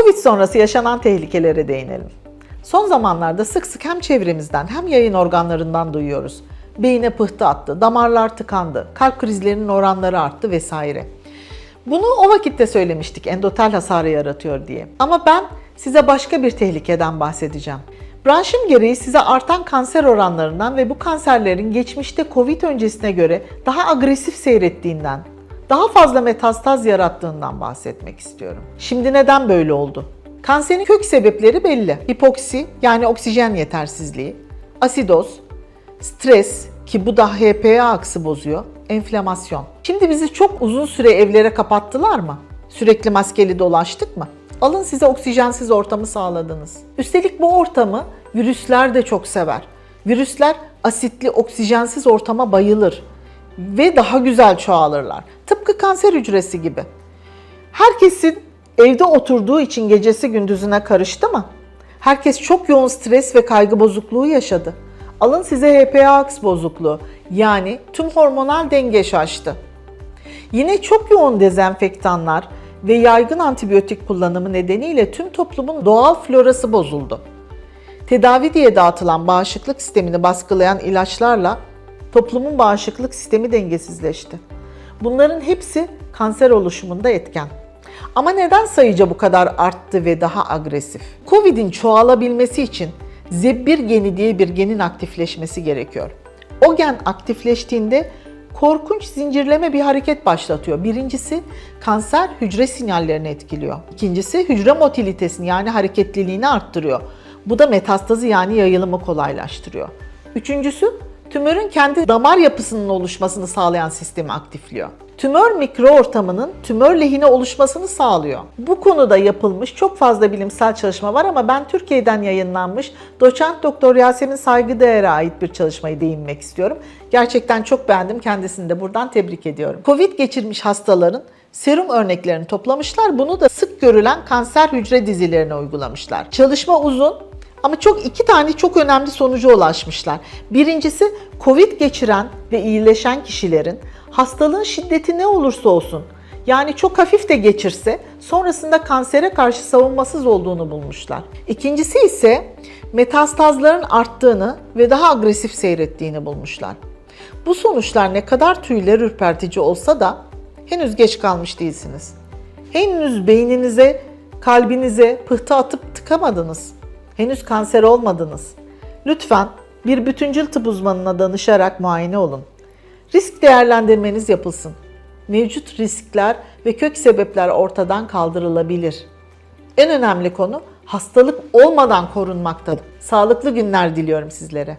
Covid sonrası yaşanan tehlikelere değinelim. Son zamanlarda sık sık hem çevremizden hem yayın organlarından duyuyoruz. Beyine pıhtı attı, damarlar tıkandı, kalp krizlerinin oranları arttı vesaire. Bunu o vakitte söylemiştik endotel hasarı yaratıyor diye. Ama ben size başka bir tehlikeden bahsedeceğim. Branşım gereği size artan kanser oranlarından ve bu kanserlerin geçmişte Covid öncesine göre daha agresif seyrettiğinden, daha fazla metastaz yarattığından bahsetmek istiyorum. Şimdi neden böyle oldu? Kanserin kök sebepleri belli. Hipoksi yani oksijen yetersizliği, asidoz, stres ki bu da HPA aksı bozuyor, enflamasyon. Şimdi bizi çok uzun süre evlere kapattılar mı? Sürekli maskeli dolaştık mı? Alın size oksijensiz ortamı sağladınız. Üstelik bu ortamı virüsler de çok sever. Virüsler asitli oksijensiz ortama bayılır ve daha güzel çoğalırlar. Tıpkı kanser hücresi gibi. Herkesin evde oturduğu için gecesi gündüzüne karıştı mı? Herkes çok yoğun stres ve kaygı bozukluğu yaşadı. Alın size HPA bozukluğu yani tüm hormonal denge şaştı. Yine çok yoğun dezenfektanlar ve yaygın antibiyotik kullanımı nedeniyle tüm toplumun doğal florası bozuldu. Tedavi diye dağıtılan bağışıklık sistemini baskılayan ilaçlarla toplumun bağışıklık sistemi dengesizleşti. Bunların hepsi kanser oluşumunda etken. Ama neden sayıca bu kadar arttı ve daha agresif? Covid'in çoğalabilmesi için ZEB1 geni diye bir genin aktifleşmesi gerekiyor. O gen aktifleştiğinde korkunç zincirleme bir hareket başlatıyor. Birincisi kanser hücre sinyallerini etkiliyor. İkincisi hücre motilitesini yani hareketliliğini arttırıyor. Bu da metastazı yani yayılımı kolaylaştırıyor. Üçüncüsü tümörün kendi damar yapısının oluşmasını sağlayan sistemi aktifliyor. Tümör mikroortamının tümör lehine oluşmasını sağlıyor. Bu konuda yapılmış çok fazla bilimsel çalışma var ama ben Türkiye'den yayınlanmış doçent doktor Yasemin Saygıdeğer'e ait bir çalışmayı değinmek istiyorum. Gerçekten çok beğendim. Kendisini de buradan tebrik ediyorum. Covid geçirmiş hastaların serum örneklerini toplamışlar. Bunu da sık görülen kanser hücre dizilerine uygulamışlar. Çalışma uzun ama çok iki tane çok önemli sonuca ulaşmışlar. Birincisi Covid geçiren ve iyileşen kişilerin hastalığın şiddeti ne olursa olsun yani çok hafif de geçirse sonrasında kansere karşı savunmasız olduğunu bulmuşlar. İkincisi ise metastazların arttığını ve daha agresif seyrettiğini bulmuşlar. Bu sonuçlar ne kadar tüyler ürpertici olsa da henüz geç kalmış değilsiniz. Henüz beyninize, kalbinize pıhtı atıp tıkamadınız. Henüz kanser olmadınız. Lütfen bir bütüncül tıp uzmanına danışarak muayene olun. Risk değerlendirmeniz yapılsın. Mevcut riskler ve kök sebepler ortadan kaldırılabilir. En önemli konu hastalık olmadan korunmaktadır. Sağlıklı günler diliyorum sizlere.